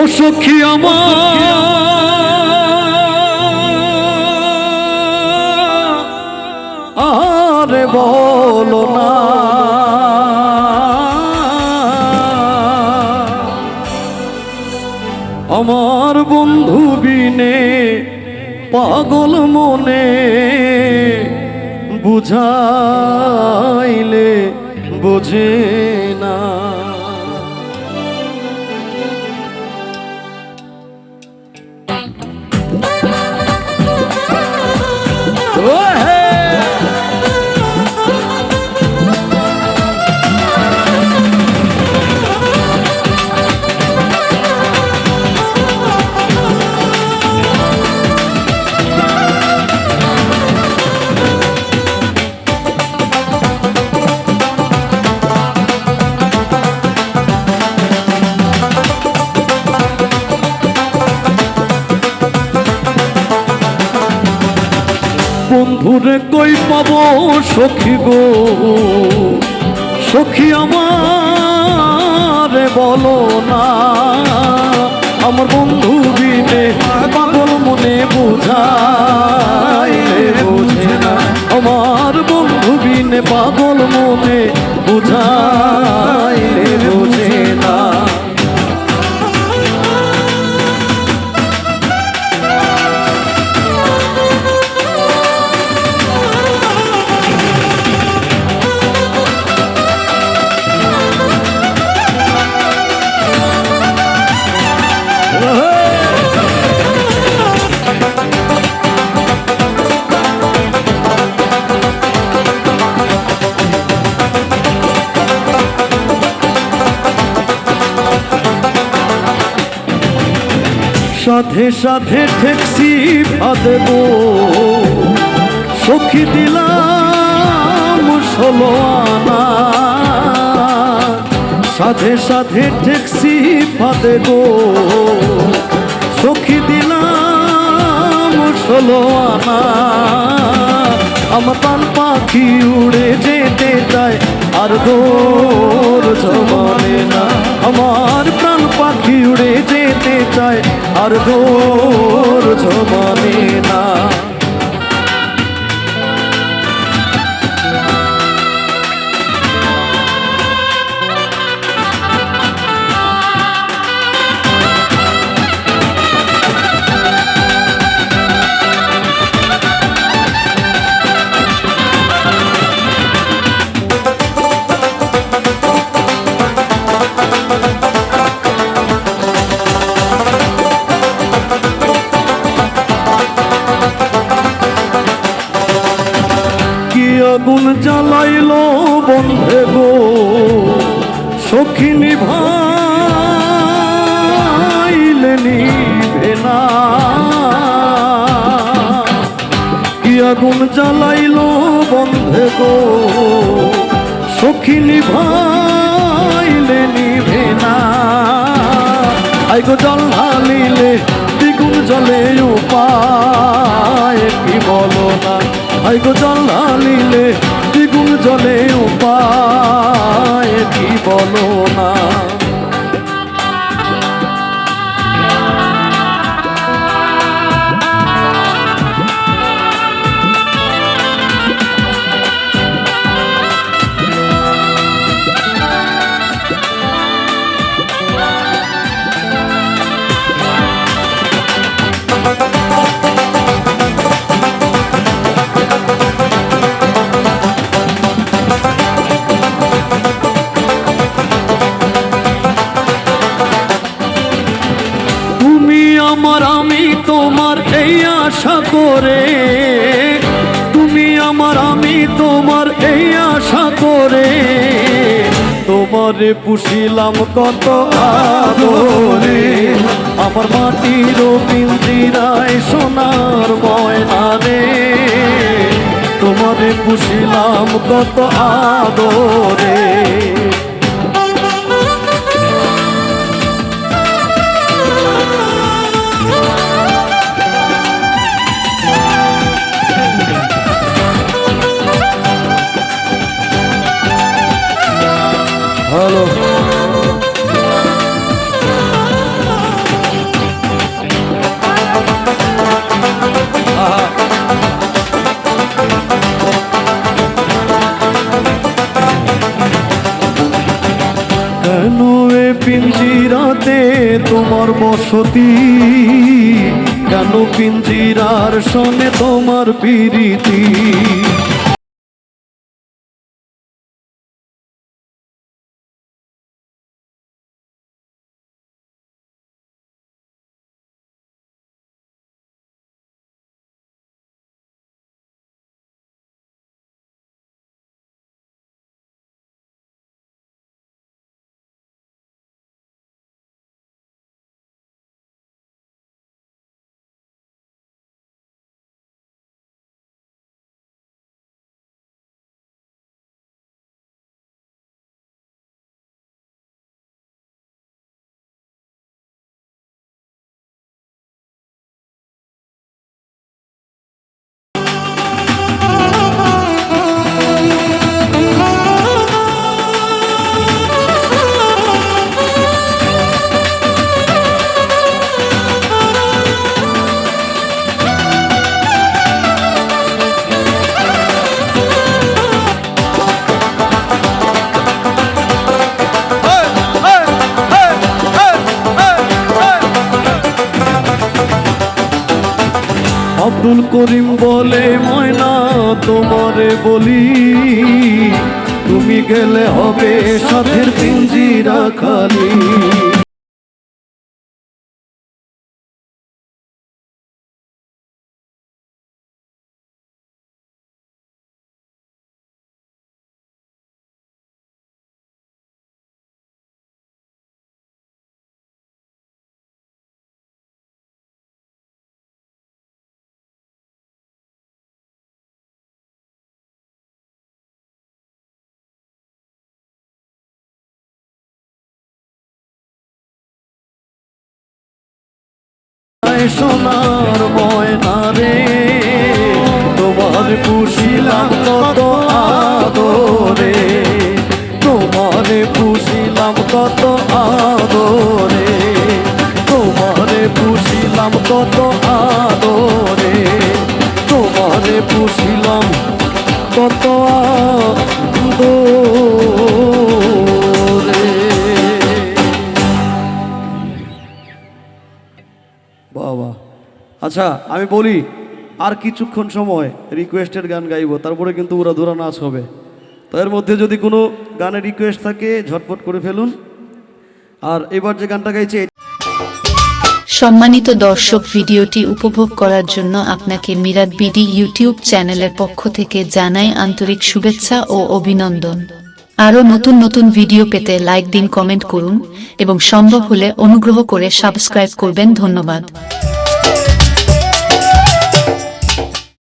ও সখী আমার। আরে বলো না। আমার বন্ধু বিনে পাগল মনে বুঝাইলে বোঝে না। বন্ধুরে কই পাব সখী গো? সখী আমার বলো না। আমার বন্ধু বিনে পাগল মনে বোঝা বোঝে না। আমার বন্ধু বিনে পাগল মনে সাথে সাথে ঠেকসি ফাদেব সখী দিলাম ষোলো আনা। সাথে সাথে ঠেকসি ফাদেব সখী দিলাম ষোলো আনা। আমার পান পাখি উড়ে যেতে চায়, আর দোর জমানে না। আমার প্রাণ পাখি উড়ে চায় আর দূর জমানে না। আগুন জ্বালাইলো বন্ধে গো সখিনী ভাইলে নিভে কি আগুন জ্বালাইল বন্ধে গো সখিনী ভাইলে নিভে না আই গো জল ঢালিলে দ্বিগুণ জলে উপায়, কি বলো না? আই গো জল ঢালিলে দ্বিগুণ জলে উপায়। তোমারে পুষিলাম কত আদরে। আমার মাটির পিঞ্জিরায় সোনার ময়না রে। তোমারে পুষিলাম কত আদরে। এ পিঞ্জিরাতে তোমার বসতি। কেন পিঞ্জিরার সঙ্গে তোমার পিরিতি? আব্দুল করিম বলে ময়না তোমারে বলি তুমি গেলে হবে সাথের পিঞ্জিরা খালি। সোনার ময়না রে তোমার পুষিলাম কত আদরে তোমারে পুষিলাম কত আদরে তোমারে পুষিলাম কত আচ্ছা। আমি বলি আর কিছুক্ষণ সময় রিকোয়েস্টের গান গাইব তারপরে কিন্তু ওরা ধরা নাচ হবে। তো এর মধ্যে যদি কোনো গানের রিকোয়েস্ট থাকে ঝটপট করে ফেলুন। আর এবার যে গানটা গাইছে সম্মানিত দর্শক ভিডিওটি উপভোগ করার জন্য আপনাকে মিরাট বিডি ইউটিউব চ্যানেলের পক্ষ থেকে জানাই আন্তরিক শুভেচ্ছা ও অভিনন্দন। আরও নতুন নতুন ভিডিও পেতে লাইক দিন কমেন্ট করুন এবং সম্ভব হলে অনুগ্রহ করে সাবস্ক্রাইব করবেন। ধন্যবাদ।